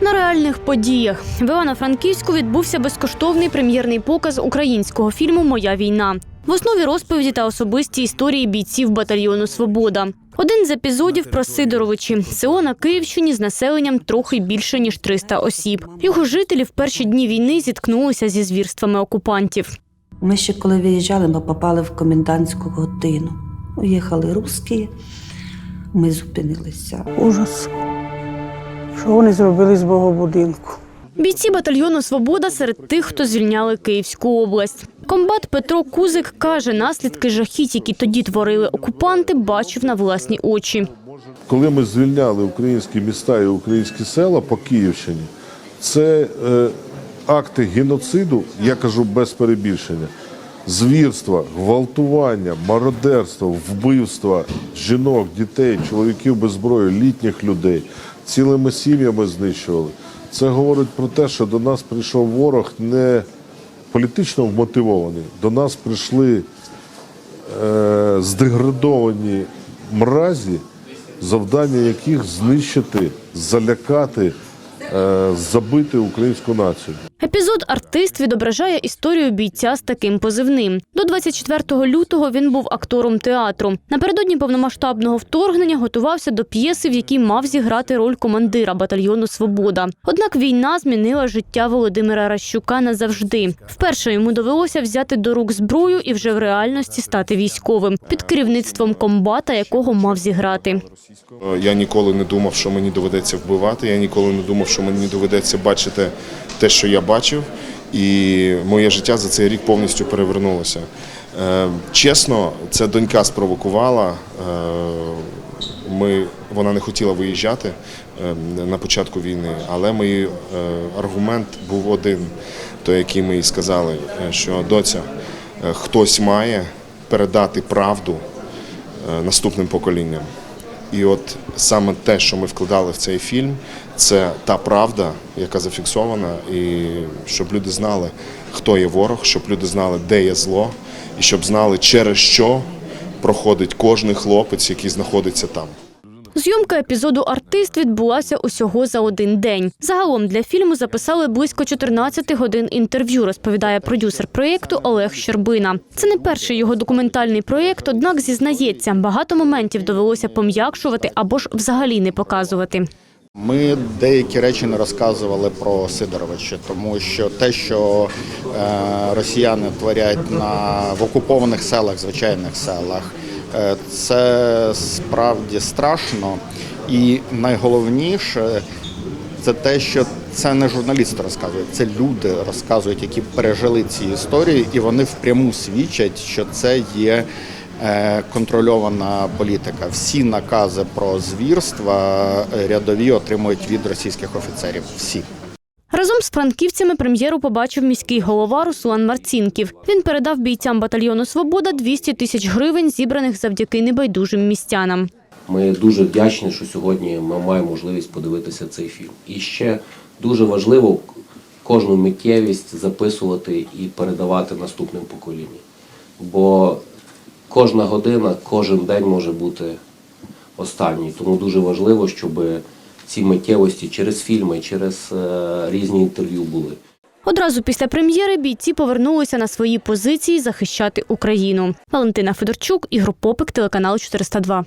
На реальних подіях в Івано-Франківську відбувся безкоштовний прем'єрний показ українського фільму Моя війна. В основі розповіді та особисті історії бійців батальйону Свобода. Один з епізодів про Сидоровичі село на Київщині з населенням трохи більше ніж 300 осіб. Його жителі в перші дні війни зіткнулися зі звірствами окупантів. Ми ще коли виїжджали, ми попали в комендантську годину. Уїхали русські, ми зупинилися. Ужас. Що вони зробили з мого будинку? Бійці батальйону Свобода серед тих, хто звільняли Київську область. Комбат Петро Кузик каже, наслідки жахіть, які тоді творили окупанти, бачив на власні очі. Коли ми звільняли українські міста і українські села по Київщині, це е, акти геноциду, я кажу без перебільшення, звірства, гвалтування, мародерство, вбивства жінок, дітей, чоловіків без зброї, літніх людей, цілими сім'ями знищували. Це говорить про те, що до нас прийшов ворог не політично вмотивований. До нас прийшли е, здеградовані мразі, завдання яких знищити, залякати, е, забити українську націю. Епізод артист відображає історію бійця з таким позивним. До 24 лютого він був актором театру. Напередодні повномасштабного вторгнення готувався до п'єси, в якій мав зіграти роль командира батальйону Свобода. Однак війна змінила життя Володимира Ращука назавжди. Вперше йому довелося взяти до рук зброю і вже в реальності стати військовим під керівництвом комбата, якого мав зіграти. Я ніколи не думав, що мені доведеться вбивати. Я ніколи не думав, що мені доведеться бачити те, що я бачив. І моє життя за цей рік повністю перевернулося. Е, Чесно, це донька спровокувала. Е, Ми, вона не хотіла виїжджати е, на початку війни, але мій аргумент був один, той, який ми їй сказали, що доця, хтось має передати правду наступним поколінням. І от саме те, що ми вкладали в цей фільм, це та правда, яка зафіксована, і щоб люди знали, хто є ворог, щоб люди знали, де є зло, і щоб знали, через що проходить кожний хлопець, який знаходиться там. Зйомка епізоду Артист відбулася усього за один день. Загалом для фільму записали близько 14 годин інтерв'ю, розповідає продюсер проєкту Олег Щербина. Це не перший його документальний проєкт, однак зізнається, багато моментів довелося пом'якшувати або ж взагалі не показувати. Ми деякі речі не розказували про Сидоровича, тому що те, що е, росіяни творять на в окупованих селах, звичайних селах, це справді страшно. І найголовніше це те, що це не журналісти розказують, це люди розказують, які пережили ці історії, і вони впряму свідчать, що це є е, контрольована політика. Всі накази про звірства е, рядові отримують від російських офіцерів. Всі. Разом з франківцями прем'єру побачив міський голова Руслан Марцінків. Він передав бійцям батальйону Свобода 200 тисяч гривень, зібраних завдяки небайдужим містянам. Ми дуже вдячні, що сьогодні ми маємо можливість подивитися цей фільм. І ще дуже важливо кожну миттєвість записувати і передавати наступним поколінням. Бо кожна година, кожен день може бути останній. Тому дуже важливо, щоб ці миттєвості через фільми, через е, різні інтерв'ю були. Одразу після прем'єри бійці повернулися на свої позиції захищати Україну. Валентина Федорчук, Ігор Попик, телеканал 402.